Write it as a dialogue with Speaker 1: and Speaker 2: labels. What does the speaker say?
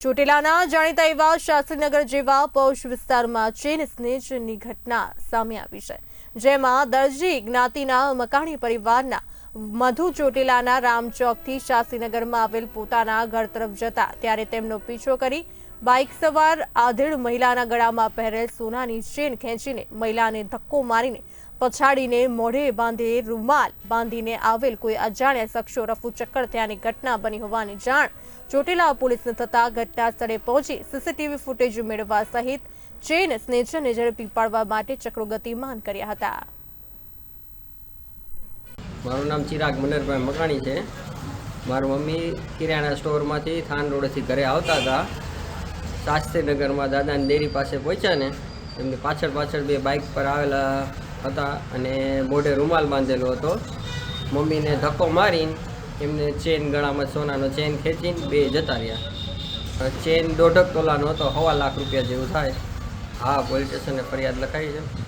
Speaker 1: ચોટીલાના જાણીતા એવા શાસ્ત્રીનગર જેવા પોશ વિસ્તારમાં ચેન સ્નેચની ઘટના સામે આવી છે, જેમાં દરજી જ્ઞાતિના મકાણી પરિવારના મધુ ચોટીલાના રામચોકથી શાસ્ત્રીનગરમાં આવેલ પોતાના ઘર તરફ જતા ત્યારે તેમનો પીછો કરી બાઇક સવાર આધેડ મહિલાના ગળામાં પહેરેલ સોનાની ચેન ખેંચીને મહિલાને ધક્કો મારીને પછાડીને મોઢે બાંધે રૂમાલ. બાંધીને આવેલ કોઈ અજાણ્યા શખ્સો રફુ ચક્કર થયાની ઘટના બની હોવાની જાણ. ચોટીલા પોલીસને થતા ઘટના સ્થળે પહોંચી સીસીટીવી ફૂટેજ મેળવવા સહિત ચેન સ્નેચરને ઝડપી પાડવા માટે ચક્રો ગતિમાન કર્યા હતા.
Speaker 2: મારું નામ ચિરાગ મનરભાઈ મકાણી છે. મારી મમ્મી કિરાણા સ્ટોરમાંથી થાન રોડેથી ઘરે આવતા હતા. શાસ્ત્રીનગરમાં દાદાની ડેરી પાસે પહોંચ્યા ને એમની પાછળ પાછળ બે બાઇક પર આવેલા હતા અને મોઢે રૂમાલ બાંધેલો હતો. મમ્મીને ધક્કો મારીને એમને ચેન ગળામાં સોનાનો ચેન ખેંચીને બે જતા રહ્યા. ચેન દોઢક તોલાનો હતો સવા લાખ રૂપિયા જેવું થાય. હા, પોલીસ સ્ટેશને ફરિયાદ લખાઈ છે.